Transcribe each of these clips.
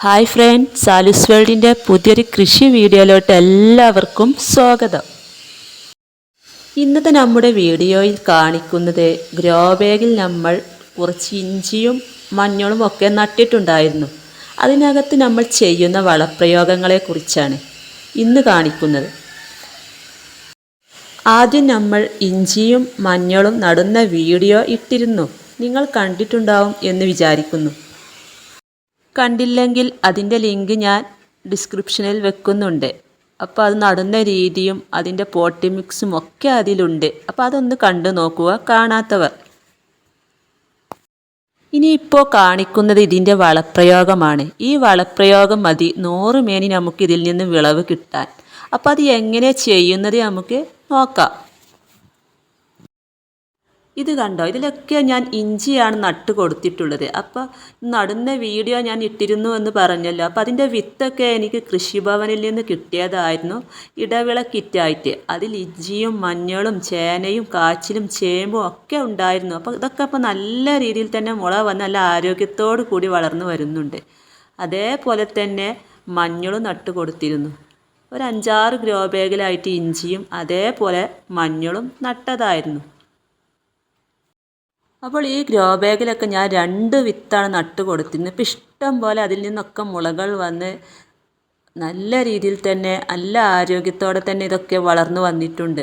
Hi front സാലിസ് വേൾഡിന്റെ പുതിയൊരു കൃഷി വീഡിയോയിലോട്ട് എല്ലാവർക്കും സ്വാഗതം. ഇന്നത്തെ നമ്മുടെ വീഡിയോയിൽ കാണിക്കുന്നത് ഗ്രോ ബാഗിൽ നമ്മൾ കുറച്ച് ഇഞ്ചിയും മഞ്ഞളും ഒക്കെ നട്ടിട്ടുണ്ടായിരുന്നു. അതിനകത്ത് നമ്മൾ ചെയ്യുന്ന വളപ്രയോഗങ്ങളെക്കുറിച്ചാണ് ഇന്ന് കാണിക്കുന്നത്. ആദ്യം നമ്മൾ ഇഞ്ചിയും മഞ്ഞളും നടുന്ന വീഡിയോ ഇട്ടിരുന്നു. നിങ്ങൾ കണ്ടിട്ടുണ്ടാവും എന്ന് വിചാരിക്കുന്നു. കണ്ടില്ലെങ്കിൽ അതിന്റെ ലിങ്ക് ഞാൻ ഡിസ്ക്രിപ്ഷനിൽ വെക്കുന്നുണ്ട്. അപ്പോൾ അത് നടുന്ന രീതിയും അതിന്റെ പോട്ടി മിക്സും ഒക്കെ അതിലുണ്ട്. അപ്പോൾ അതൊന്ന് കണ്ടു നോക്കുക കാണാത്തവർ. ഇനി ഇപ്പോൾ കാണിക്കുന്നത് ഇതിന്റെ വളപ്രയോഗമാണ്. ഈ വളപ്രയോഗം മതി. നൂറ് മേനി നമുക്ക് ഇതിൽ നിന്ന് വിളവ് കിട്ടാൻ. അപ്പോൾ അത് എങ്ങനെ ചെയ്യുന്നത് നമുക്ക് നോക്കാം. ഇത് കണ്ടോ? ഇതിലൊക്കെ ഞാൻ ഇഞ്ചിയാണ് നട്ട് കൊടുത്തിട്ടുള്ളത്. അപ്പോൾ നടുന്ന വീഡിയോ ഞാൻ ഇട്ടിരുന്നു എന്ന് പറഞ്ഞല്ലോ. അപ്പോൾ അതിന്റെ വിത്തൊക്കെ എനിക്ക് കൃഷിഭവനിൽ നിന്ന് കിട്ടിയതായിരുന്നു. ഇടവിള കിറ്റായിട്ട് അതിൽ ഇഞ്ചിയും മഞ്ഞളും ചേനയും കാച്ചിലും ചേമ്പും ഒക്കെ ഉണ്ടായിരുന്നു. അപ്പോൾ ഇതൊക്കെ അപ്പോൾ നല്ല രീതിയിൽ തന്നെ മുള വന്ന് നല്ല ആരോഗ്യത്തോടു കൂടി വളർന്നു വരുന്നുണ്ട്. അതേപോലെ തന്നെ മഞ്ഞളും നട്ട് കൊടുത്തിരുന്നു. ഒരു അഞ്ചാറ് ഗ്രോ ബാഗിലായിട്ട് ഇഞ്ചിയും അതേപോലെ മഞ്ഞളും നട്ടതായിരുന്നു. അപ്പോൾ ഈ ഗ്രോ ബാഗിലൊക്കെ ഞാൻ രണ്ട് വിത്താണ് നട്ട് കൊടുത്തിരുന്നത്. ഇപ്പം ഇഷ്ടം പോലെ അതിൽ നിന്നൊക്കെ മുളകൾ വന്ന് നല്ല രീതിയിൽ തന്നെ നല്ല ആരോഗ്യത്തോടെ തന്നെ ഇതൊക്കെ വളർന്നു വന്നിട്ടുണ്ട്.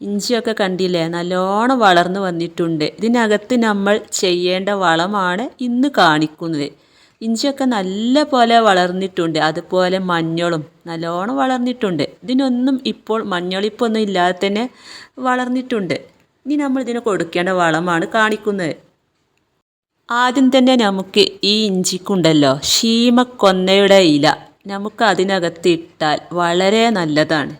ഇഞ്ചിയൊക്കെ കണ്ടില്ലേ? നല്ലോണം വളർന്നു വന്നിട്ടുണ്ട്. ഇതിനകത്ത് നമ്മൾ ചെയ്യേണ്ട വളമാണ് ഇന്ന് കാണിക്കുന്നത്. ഇഞ്ചിയൊക്കെ നല്ല പോലെ വളർന്നിട്ടുണ്ട്. അതുപോലെ മഞ്ഞളും നല്ലോണം വളർന്നിട്ടുണ്ട്. ഇതിനൊന്നും ഇപ്പോൾ മഞ്ഞളിപ്പൊന്നും ഇല്ലാതെ തന്നെ വളർന്നിട്ടുണ്ട്. ഇനി നമ്മൾ ഇതിന് കൊടുക്കേണ്ട വളമാണ് കാണിക്കുന്നത്. ആദ്യം തന്നെ നമുക്ക് ഈ ഇഞ്ചിക്കുണ്ടല്ലോ ശീമക്കൊന്നയുടെ ഇല. നമുക്ക് അതിനകത്ത് ഇട്ടാൽ വളരെ നല്ലതാണ്.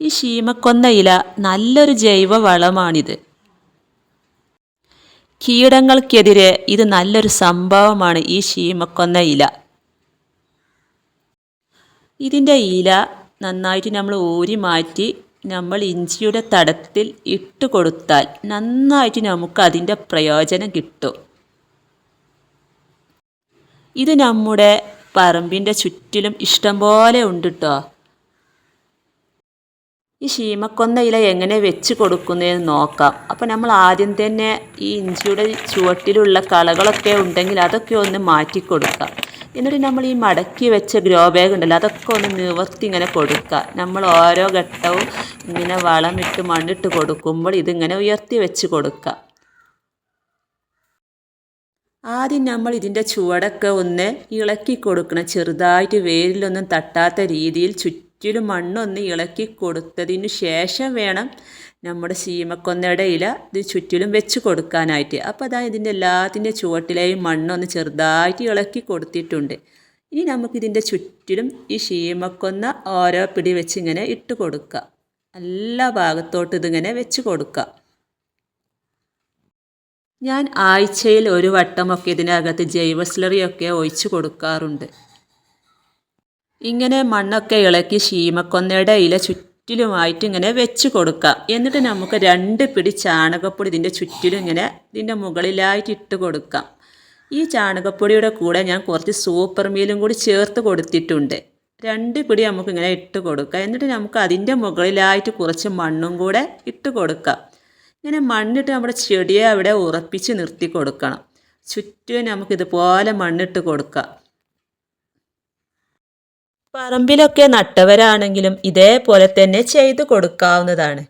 ഈ ശീമക്കൊന്ന ഇല നല്ലൊരു ജൈവ വളമാണിത് കീടങ്ങൾക്കെതിരെ ഇത് നല്ലൊരു സംഭവമാണ് ഈ ശീമക്കൊന്ന ഇല. ഇതിന്റെ ഇല നന്നായിട്ട് നമ്മൾ ഊരി മാറ്റി നമ്മൾ ഇഞ്ചിയുടെ തടത്തിൽ ഇട്ട് കൊടുത്താൽ നന്നായിട്ട് നമുക്ക് അതിന്റെ പ്രയോജനം കിട്ടും. ഇത് നമ്മുടെ പറമ്പിന്റെ ചുറ്റിലും ഇഷ്ടംപോലെ ഉണ്ട് കേട്ടോ ഈ ശീമക്കൊന്ന ഇല എങ്ങനെ വെച്ച് കൊടുക്കുന്നതെന്ന് നോക്കാം. അപ്പോൾ നമ്മൾ ആദ്യം തന്നെ ഈ ഇഞ്ചിയുടെ ചുവട്ടിലുള്ള കളകളൊക്കെ ഉണ്ടെങ്കിൽ അതൊക്കെ ഒന്ന് മാറ്റി കൊടുക്കാം. എന്നിട്ട് നമ്മൾ ഈ മടക്കി വെച്ച ഗ്രോ ബാഗ് ഉണ്ടല്ലോ അതൊക്കെ ഒന്ന് നിവർത്തി ഇങ്ങനെ കൊടുക്കുക നമ്മൾ ഓരോ ഘട്ടവും ഇങ്ങനെ വളമിട്ട് മണ്ണിട്ട് കൊടുക്കുമ്പോൾ ഇതിങ്ങനെ ഉയർത്തി വെച്ച് കൊടുക്കുക ആദ്യം നമ്മൾ ഇതിന്റെ ചുവടൊക്കെ ഒന്ന് ഇളക്കി കൊടുക്കണം. ചെറുതായിട്ട് വേരിലൊന്നും തട്ടാത്ത രീതിയിൽ ചുറ്റിലും മണ്ണൊന്ന് ഇളക്കി കൊടുത്തതിന് ശേഷം വേണം നമ്മുടെ സീമക്കൊന്നയുടെ ഇല ഇത് ചുറ്റിലും വെച്ച് കൊടുക്കാനായിട്ട്. അപ്പോൾ അതാ ഇതിന്റെ എല്ലാത്തിന്റെ ചുവട്ടിലെയും മണ്ണൊന്ന് ചെറുതായിട്ട് ഇളക്കി കൊടുത്തിട്ടുണ്ട്. ഇനി നമുക്കിതിന്റെ ചുറ്റിലും ഈ ശീമക്കൊന്ന ഓരോ പിടി വെച്ച് ഇങ്ങനെ ഇട്ട് കൊടുക്കുക എല്ലാ ഭാഗത്തോട്ട് ഇതിങ്ങനെ വെച്ച് കൊടുക്കുക ഞാൻ ആഴ്ചയിൽ ഒരു വട്ടമൊക്കെ ഇതിനകത്ത് ജൈവ സ്ലറിയൊക്കെ ഒഴിച്ച് കൊടുക്കാറുണ്ട്. ഇങ്ങനെ മണ്ണൊക്കെ ഇളക്കി ശീമക്കൊന്നയുടെ ഇല ചുറ്റിലുമായിട്ട് ഇങ്ങനെ വെച്ച് കൊടുക്കാം. എന്നിട്ട് നമുക്ക് രണ്ട് പിടി ചാണകപ്പൊടി ഇതിന്റെ ചുറ്റിലും ഇങ്ങനെ ഇതിന്റെ മുകളിലായിട്ട് ഇട്ട് കൊടുക്കാം. ഈ ചാണകപ്പൊടിയുടെ കൂടെ ഞാൻ കുറച്ച് സൂപ്പർ മീലും കൂടി ചേർത്ത് കൊടുത്തിട്ടുണ്ട്. രണ്ട് പിടി നമുക്ക് ഇങ്ങനെ ഇട്ട് കൊടുക്കാം എന്നിട്ട് നമുക്ക് അതിന്റെ മുകളിലായിട്ട് കുറച്ച് മണ്ണും കൂടെ ഇട്ട് കൊടുക്കാം ഇങ്ങനെ മണ്ണിട്ട് നമ്മുടെ ചെടിയെ അവിടെ ഉറപ്പിച്ച് നിർത്തി കൊടുക്കണം. ചുറ്റും നമുക്കിതുപോലെ മണ്ണിട്ട് കൊടുക്കാം പറമ്പിലൊക്കെ നട്ടവരാണെങ്കിലും ഇതേപോലെ തന്നെ ചെയ്തു കൊടുക്കാവുന്നതാണ്.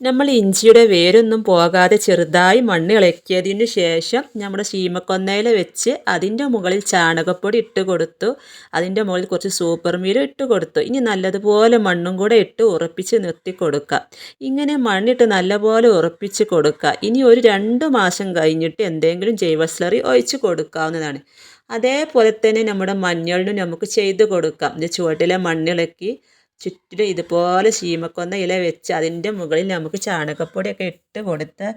നമ്മൾ ഇഞ്ചിയുടെ വേരൊന്നും പോകാതെ ചെറുതായി മണ്ണ് ഇളക്കിയതിന് ശേഷം നമ്മുടെ ശീമക്കൊന്നയിൽ വെച്ച് അതിന്റെ മുകളിൽ ചാണകപ്പൊടി ഇട്ട് കൊടുത്തു. അതിന്റെ മുകളിൽ കുറച്ച് സൂപ്പർ മീലും ഇട്ട് കൊടുത്തു. ഇനി നല്ലതുപോലെ മണ്ണും കൂടെ ഇട്ട് ഉറപ്പിച്ച് നിർത്തി കൊടുക്കുക ഇങ്ങനെ മണ്ണിട്ട് നല്ലപോലെ ഉറപ്പിച്ച് കൊടുക്കുക ഇനി ഒരു രണ്ട് മാസം കഴിഞ്ഞിട്ട് എന്തെങ്കിലും ജൈവസ്ലറി ഒഴിച്ച് കൊടുക്കാവുന്നതാണ്. അതേപോലെ തന്നെ നമ്മുടെ മഞ്ഞളിനും നമുക്ക് ചെയ്ത് കൊടുക്കാം. ഇത് ചുവട്ടിലെ മണ്ണിളക്കി ചുറ്റിലും ഇതുപോലെ ശീമക്കൊന്ന ഇല വെച്ച് അതിന്റെ മുകളിൽ നമുക്ക് ചാണകപ്പൊടിയൊക്കെ ഇട്ട് കൊടുത്ത്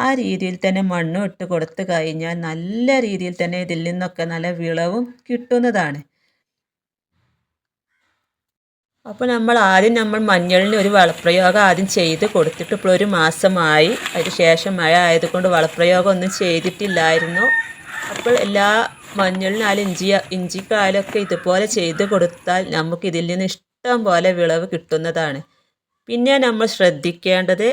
ആ രീതിയിൽ തന്നെ മണ്ണും ഇട്ട് കൊടുത്തു കഴിഞ്ഞാൽ നല്ല രീതിയിൽ തന്നെ ഇതിൽ നിന്നൊക്കെ നല്ല വിളവും കിട്ടുന്നതാണ്. അപ്പോൾ നമ്മൾ ആദ്യം നമ്മൾ മഞ്ഞളിന് ഒരു വളപ്രയോഗം ആദ്യം ചെയ്ത് കൊടുത്തിട്ട് ഇപ്പോൾ ഒരു മാസമായി അതിന് ശേഷം മഴ ആയതുകൊണ്ട് വളപ്രയോഗം ഒന്നും ചെയ്തിട്ടില്ലായിരുന്നു. അപ്പോൾ എല്ലാ മഞ്ഞളിനാലും ഇഞ്ചി ഇഞ്ചിക്കായാലൊക്കെ ഇതുപോലെ ചെയ്ത് കൊടുത്താൽ നമുക്ക് ഇതിൽ നിന്ന് ഇഷ്ടം പോലെ വിളവ് കിട്ടുന്നതാണ്. പിന്നെ നമ്മൾ ശ്രദ്ധിക്കേണ്ടത്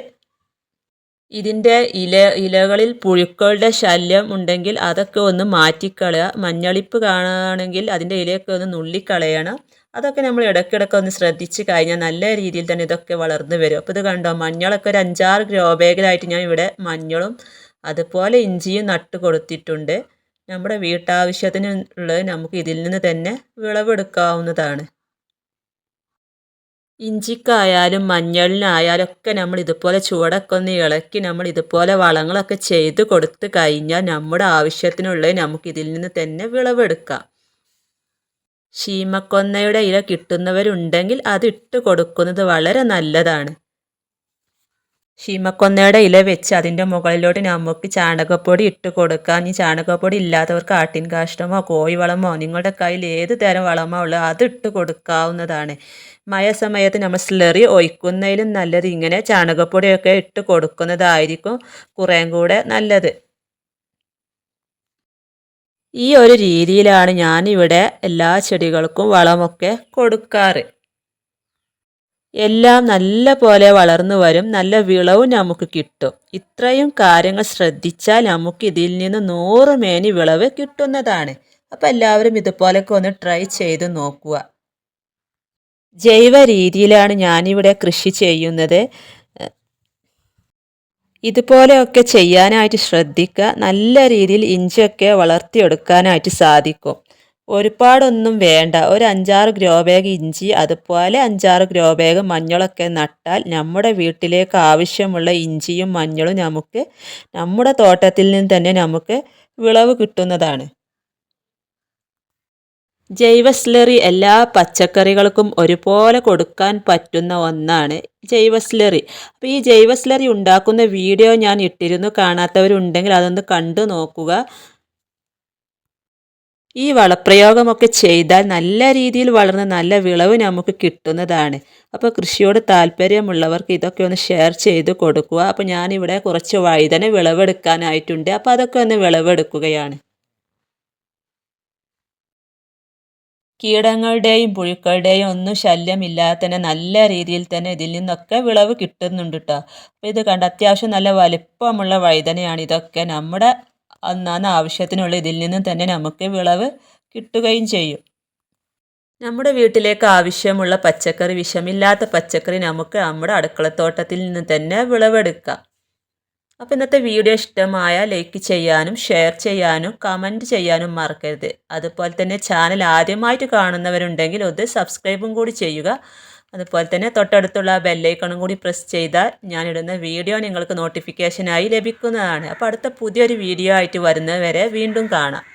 ഇതിന്റെ ഇല ഇലകളിൽ പുഴുക്കളുടെ ശല്യം ഉണ്ടെങ്കിൽ അതൊക്കെ ഒന്ന് മാറ്റിക്കളയുക. മഞ്ഞളിപ്പ് കാണുകയാണെങ്കിൽ അതിന്റെ ഇലയൊക്കെ ഒന്ന് നുള്ളിക്കളയണം. അതൊക്കെ നമ്മൾ ഇടയ്ക്കിടയ്ക്ക് ഒന്ന് ശ്രദ്ധിച്ച് കഴിഞ്ഞാൽ നല്ല രീതിയിൽ തന്നെ ഇതൊക്കെ വളർന്നു വരും. അപ്പോൾ ഇത് കണ്ടോ? മഞ്ഞളൊക്കെ ഒരു അഞ്ചാറ് ഗ്രോ ബാഗിലായിട്ട് ഞാൻ ഇവിടെ മഞ്ഞളും അതുപോലെ ഇഞ്ചിയും നട്ട് കൊടുത്തിട്ടുണ്ട്. നമ്മുടെ വീട്ടാവശ്യത്തിനുള്ളത് നമുക്ക് ഇതിൽ നിന്ന് തന്നെ വിളവെടുക്കാവുന്നതാണ്. ഇഞ്ചിക്കായാലും മഞ്ഞളിനായാലും ഒക്കെ നമ്മൾ ഇതുപോലെ ചുവടൊക്കെ ഒന്ന് ഇളക്കി നമ്മൾ ഇതുപോലെ വളങ്ങളൊക്കെ ചെയ്ത് കൊടുത്തു കഴിഞ്ഞാൽ നമ്മുടെ ആവശ്യത്തിനുള്ളത് നമുക്ക് ഇതിൽ നിന്ന് തന്നെ വിളവെടുക്കാം. ശീമക്കൊന്നയുടെ ഇല കിട്ടുന്നവരുണ്ടെങ്കിൽ അത് ഇട്ട് കൊടുക്കുന്നത് വളരെ നല്ലതാണ്. ശീമക്കൊന്നയുടെ ഇല വെച്ച് അതിന്റെ മുകളിലോട്ട് നമുക്ക് ചാണകപ്പൊടി ഇട്ട് കൊടുക്കാം. ഈ ചാണകപ്പൊടി ഇല്ലാത്തവർക്ക് ആട്ടിൻ കാഷ്ടമോ കോഴിവളമോ നിങ്ങളുടെ കയ്യിൽ ഏത് തരം വളമോ ഉള്ളത് അത് ഇട്ട് കൊടുക്കാവുന്നതാണ്. മഴ സമയത്ത് നമ്മൾ സ്ലറി ഒഴിക്കുന്നതിലും നല്ലത് ഇങ്ങനെ ചാണകപ്പൊടിയൊക്കെ ഇട്ട് കൊടുക്കുന്നതായിരിക്കും കുറേം കൂടെ നല്ലത്. ഈ ഒരു രീതിയിലാണ് ഞാനിവിടെ എല്ലാ ചെടികൾക്കും വളമൊക്കെ കൊടുക്കാറ്. എല്ലാം നല്ല പോലെ വളർന്നു വരും നല്ല വിളവും നമുക്ക് കിട്ടും. ഇത്രയും കാര്യങ്ങൾ ശ്രദ്ധിച്ചാൽ നമുക്ക് ഇതിൽ നിന്ന് നൂറ് മേനി വിളവ് കിട്ടുന്നതാണ്. അപ്പോൾ എല്ലാവരും ഇതുപോലൊക്കെ ഒന്ന് ട്രൈ ചെയ്ത് നോക്കുക. ജൈവ രീതിയിലാണ് ഞാനിവിടെ കൃഷി ചെയ്യുന്നത്. ഇതുപോലെയൊക്കെ ചെയ്യാനായിട്ട് ശ്രദ്ധിക്കുക. നല്ല രീതിയിൽ ഇഞ്ചിയൊക്കെ വളർത്തിയെടുക്കാനായിട്ട് സാധിക്കും. ഒരുപാടൊന്നും വേണ്ട. ഒരു അഞ്ചാറ് ഗ്രോ ബാഗ് ഇഞ്ചി അതുപോലെ അഞ്ചാറ് ഗ്രോ ബാഗ് മഞ്ഞളൊക്കെ നട്ടാൽ നമ്മുടെ വീട്ടിലേക്ക് ആവശ്യമുള്ള ഇഞ്ചിയും മഞ്ഞളും നമുക്ക് നമ്മുടെ തോട്ടത്തിൽ നിന്ന് തന്നെ നമുക്ക് വിളവ് കിട്ടുന്നതാണ്. ജൈവസ്ലറി എല്ലാ പച്ചക്കറികൾക്കും ഒരുപോലെ കൊടുക്കാൻ പറ്റുന്ന ഒന്നാണ് ജൈവ സ്ലറി അപ്പോൾ ഈ ജൈവസ്ലറി ഉണ്ടാക്കുന്ന വീഡിയോ ഞാൻ ഇട്ടിരുന്നു. കാണാത്തവരുണ്ടെങ്കിൽ അതൊന്ന് കണ്ടു നോക്കുക. ഈ വളപ്രയോഗമൊക്കെ ചെയ്താൽ നല്ല രീതിയിൽ വളർന്ന് നല്ല വിളവ് നമുക്ക് കിട്ടുന്നതാണ്. അപ്പോൾ കൃഷിയോട് താല്പര്യമുള്ളവർക്ക് ഇതൊക്കെ ഒന്ന് ഷെയർ ചെയ്ത് കൊടുക്കുക. അപ്പോൾ ഞാനിവിടെ കുറച്ച് വഴുതന വിളവെടുക്കാനായിട്ടുണ്ട്. അപ്പോൾ അതൊക്കെ ഒന്ന് വിളവെടുക്കുകയാണ്. കീടങ്ങളുടെയും പുഴുക്കളുടെയും ഒന്നും ശല്യമില്ലാതെ തന്നെ നല്ല രീതിയിൽ തന്നെ ഇതിൽ നിന്നൊക്കെ വിളവ് കിട്ടുന്നുണ്ട് കേട്ടോ അപ്പോൾ ഇത് കണ്ട് അത്യാവശ്യം നല്ല വലിപ്പമുള്ള വഴുതനയാണ് ഇതൊക്കെ. നമ്മുടെ അന്നാന്ന് ആവശ്യത്തിനുള്ള ഇതിൽ നിന്ന് തന്നെ നമുക്ക് വിളവ് കിട്ടുകയും ചെയ്യും. നമ്മുടെ വീട്ടിലേക്ക് ആവശ്യമുള്ള പച്ചക്കറി വിഷമില്ലാത്ത പച്ചക്കറി നമുക്ക് നമ്മുടെ അടുക്കളത്തോട്ടത്തിൽ നിന്ന് തന്നെ വിളവെടുക്കാം. അപ്പോൾ ഇന്നത്തെ വീഡിയോ ഇഷ്ടമായ ലൈക്ക് ചെയ്യാനും ഷെയർ ചെയ്യാനും കമന്റ് ചെയ്യാനും മറക്കരുത്. അതുപോലെ തന്നെ ചാനൽ ആദ്യമായിട്ട് കാണുന്നവരുണ്ടെങ്കിൽ ഒന്ന് സബ്സ്ക്രൈബും കൂടി ചെയ്യുക. അതുപോലെ തന്നെ തൊട്ടടുത്തുള്ള ബെല്ലൈക്കണും കൂടി പ്രസ് ചെയ്താൽ ഞാനിടുന്ന വീഡിയോ നിങ്ങൾക്ക് നോട്ടിഫിക്കേഷനായി ലഭിക്കുന്നതാണ്. അപ്പോൾ അടുത്ത പുതിയൊരു വീഡിയോ ആയിട്ട് വരുന്നവരെ വീണ്ടും കാണാം.